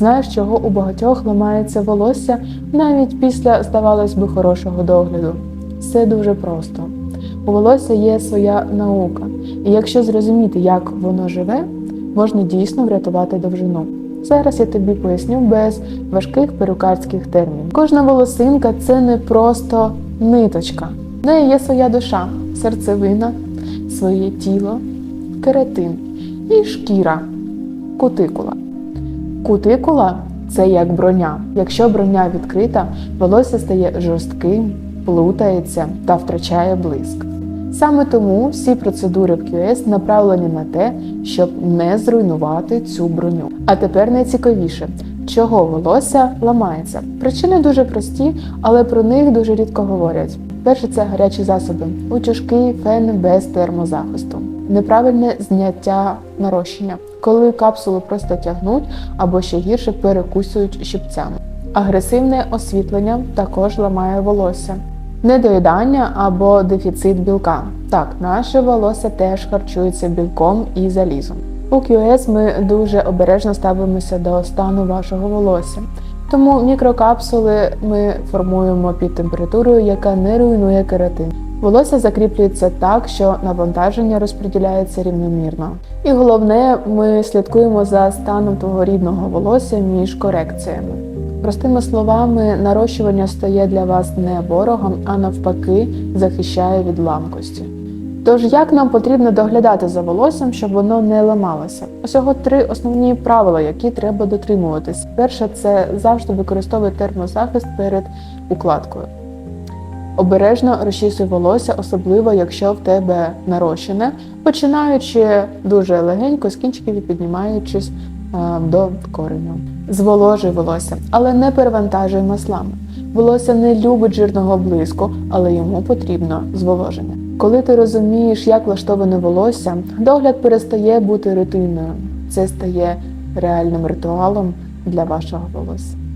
Знаєш, чого у багатьох ламається волосся навіть після, здавалось би, хорошого догляду? Все дуже просто. У волосся є своя наука, і якщо зрозуміти, як воно живе, можна дійсно врятувати довжину. Зараз я тобі поясню без важких перукарських термінів. Кожна волосинка це не просто ниточка. В неї є своя душа, серцевина, своє тіло, кератин і шкіра, кутикула. Кутикула це як броня. Якщо броня відкрита, волосся стає жорстким, плутається та втрачає блиск. Саме тому всі процедури в QS направлені на те, щоб не зруйнувати цю броню. А тепер найцікавіше, чого волосся ламається. Причини дуже прості, але про них дуже рідко говорять. Перше це гарячі засоби, утюжки, фени без термозахисту, неправильне зняття нарощення, коли капсулу просто тягнуть або ще гірше перекусують щипцями. Агресивне освітлення також ламає волосся. Недоїдання або дефіцит білка. Так, наше волосся теж харчується білком і залізом. У QS ми дуже обережно ставимося до стану вашого волосся. Тому мікрокапсули ми формуємо під температурою, яка не руйнує кератин. Волосся закріплюється так, що навантаження розподіляється рівномірно. І головне, ми слідкуємо за станом твого рідного волосся між корекціями. Простими словами, нарощування стає для вас не ворогом, а навпаки, захищає від ламкості. Тож, як нам потрібно доглядати за волоссям, щоб воно не ламалося? Усього три основні правила, які треба дотримуватись. Перше, це завжди використовуй термозахист перед укладкою. Обережно розчісуй волосся, особливо якщо в тебе нарощене, починаючи дуже легенько з кінчиків і піднімаючись е, до кореню. Зволожуй волосся, але не перевантажуй маслами. Волосся не любить жирного блиску, але йому потрібно зволоження. Коли ти розумієш, як влаштоване волосся, догляд перестає бути рутиною. Це стає реальним ритуалом для вашого волосся.